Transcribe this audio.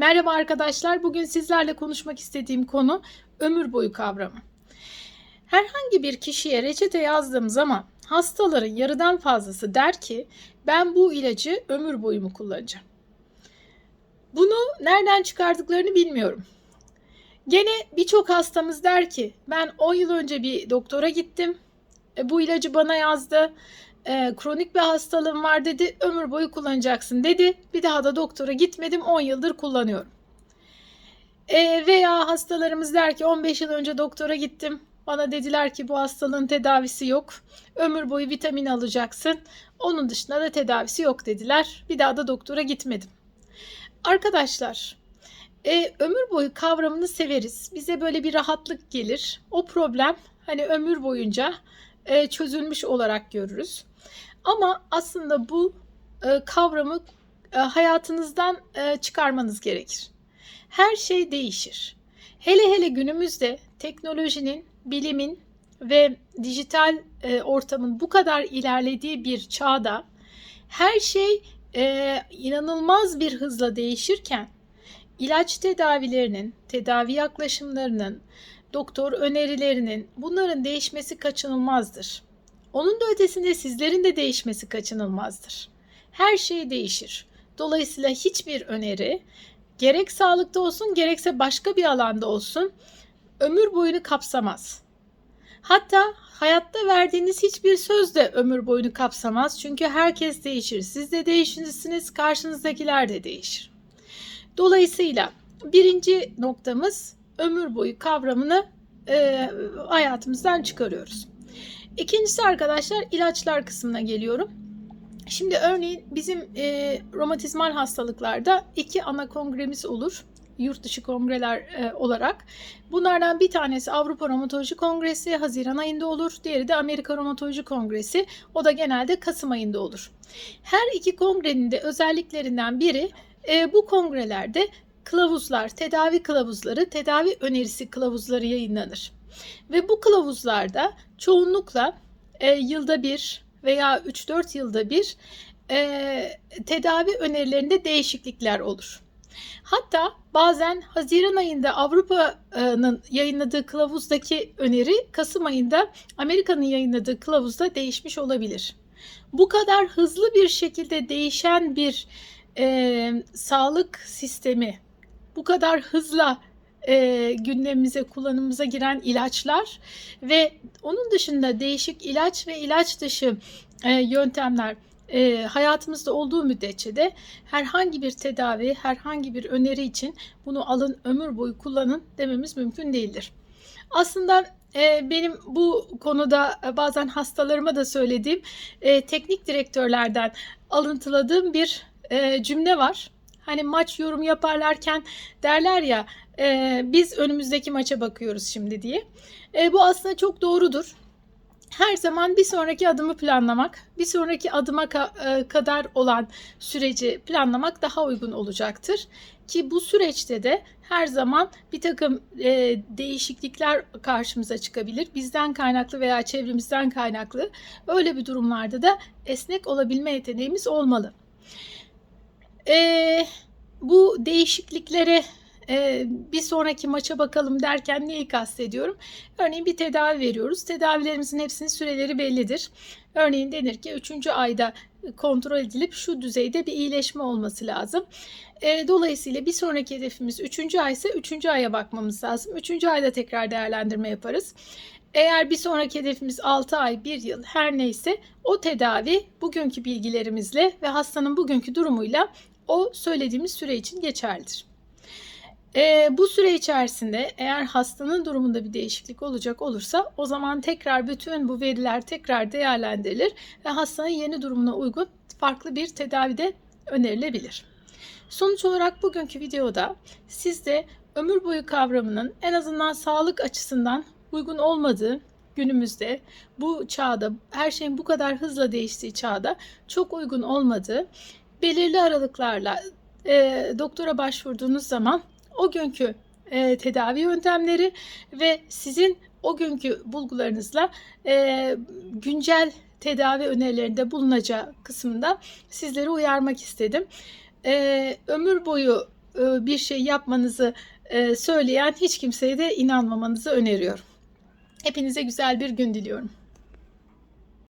Merhaba arkadaşlar. Bugün sizlerle konuşmak istediğim konu ömür boyu kavramı. Herhangi bir kişiye reçete yazdığım zaman hastaların yarıdan fazlası der ki ben bu ilacı ömür boyu mu kullanacağım? Bunu nereden çıkardıklarını bilmiyorum. Gene birçok hastamız der ki ben 10 yıl önce bir doktora gittim. E, bu ilacı bana yazdı. E, kronik bir hastalığım var dedi. Ömür boyu kullanacaksın dedi. Bir daha da doktora gitmedim. 10 yıldır kullanıyorum. E, veya hastalarımız der ki 15 yıl önce doktora gittim. Bana dediler ki bu hastalığın tedavisi yok. Ömür boyu vitamin alacaksın. Onun dışında da tedavisi yok dediler. Bir daha da doktora gitmedim. Arkadaşlar, e, ömür boyu kavramını severiz. Bize böyle bir rahatlık gelir. O problem hani ömür boyunca e, çözülmüş olarak görürüz. Ama aslında bu e, kavramı e, hayatınızdan e, çıkarmanız gerekir. Her şey değişir. Hele hele günümüzde teknolojinin, bilimin ve dijital e, ortamın bu kadar ilerlediği bir çağda her şey e, inanılmaz bir hızla değişirken ilaç tedavilerinin, tedavi yaklaşımlarının, doktor önerilerinin bunların değişmesi kaçınılmazdır. Onun da ötesinde sizlerin de değişmesi kaçınılmazdır. Her şey değişir. Dolayısıyla hiçbir öneri gerek sağlıkta olsun gerekse başka bir alanda olsun ömür boyunu kapsamaz. Hatta hayatta verdiğiniz hiçbir söz de ömür boyunu kapsamaz. Çünkü herkes değişir. Siz de değişirsiniz, karşınızdakiler de değişir. Dolayısıyla birinci noktamız ömür boyu kavramını e, hayatımızdan çıkarıyoruz. İkincisi arkadaşlar ilaçlar kısmına geliyorum. Şimdi örneğin bizim e, romatizmal hastalıklarda iki ana kongremiz olur yurt dışı kongreler e, olarak. Bunlardan bir tanesi Avrupa Romatoloji Kongresi Haziran ayında olur. Diğeri de Amerika Romatoloji Kongresi. O da genelde Kasım ayında olur. Her iki kongrenin de özelliklerinden biri e, bu kongrelerde kılavuzlar, tedavi kılavuzları, tedavi önerisi kılavuzları yayınlanır. Ve bu kılavuzlarda çoğunlukla e, yılda bir veya 3-4 yılda bir e, tedavi önerilerinde değişiklikler olur. Hatta bazen Haziran ayında Avrupa'nın yayınladığı kılavuzdaki öneri Kasım ayında Amerika'nın yayınladığı kılavuzda değişmiş olabilir. Bu kadar hızlı bir şekilde değişen bir e, sağlık sistemi, bu kadar hızla e, gündemimize, kullanımımıza giren ilaçlar ve onun dışında değişik ilaç ve ilaç dışı e, yöntemler e, hayatımızda olduğu müddetçe de herhangi bir tedavi, herhangi bir öneri için bunu alın, ömür boyu kullanın dememiz mümkün değildir. Aslında e, benim bu konuda bazen hastalarıma da söylediğim e, teknik direktörlerden alıntıladığım bir e, cümle var. Hani maç yorum yaparlarken derler ya e, biz önümüzdeki maça bakıyoruz şimdi diye. E, bu aslında çok doğrudur her zaman bir sonraki adımı planlamak, bir sonraki adıma ka- kadar olan süreci planlamak daha uygun olacaktır. Ki bu süreçte de her zaman bir takım e, değişiklikler karşımıza çıkabilir. Bizden kaynaklı veya çevremizden kaynaklı. Öyle bir durumlarda da esnek olabilme yeteneğimiz olmalı. E, bu değişikliklere e, bir sonraki maça bakalım derken neyi kastediyorum? Örneğin bir tedavi veriyoruz. Tedavilerimizin hepsinin süreleri bellidir. Örneğin denir ki 3. ayda kontrol edilip şu düzeyde bir iyileşme olması lazım. E, dolayısıyla bir sonraki hedefimiz 3. ay ise 3. aya bakmamız lazım. 3. ayda tekrar değerlendirme yaparız. Eğer bir sonraki hedefimiz 6 ay, 1 yıl her neyse o tedavi bugünkü bilgilerimizle ve hastanın bugünkü durumuyla o söylediğimiz süre için geçerlidir. E, bu süre içerisinde eğer hastanın durumunda bir değişiklik olacak olursa o zaman tekrar bütün bu veriler tekrar değerlendirilir ve hastanın yeni durumuna uygun farklı bir tedavide önerilebilir. Sonuç olarak bugünkü videoda sizde ömür boyu kavramının en azından sağlık açısından uygun olmadığı günümüzde bu çağda her şeyin bu kadar hızla değiştiği çağda çok uygun olmadığı belirli aralıklarla e, doktora başvurduğunuz zaman o günkü e, tedavi yöntemleri ve sizin o günkü bulgularınızla e, güncel tedavi önerilerinde bulunacağı kısmında sizleri uyarmak istedim. E, ömür boyu e, bir şey yapmanızı e, söyleyen hiç kimseye de inanmamanızı öneriyorum. Hepinize güzel bir gün diliyorum.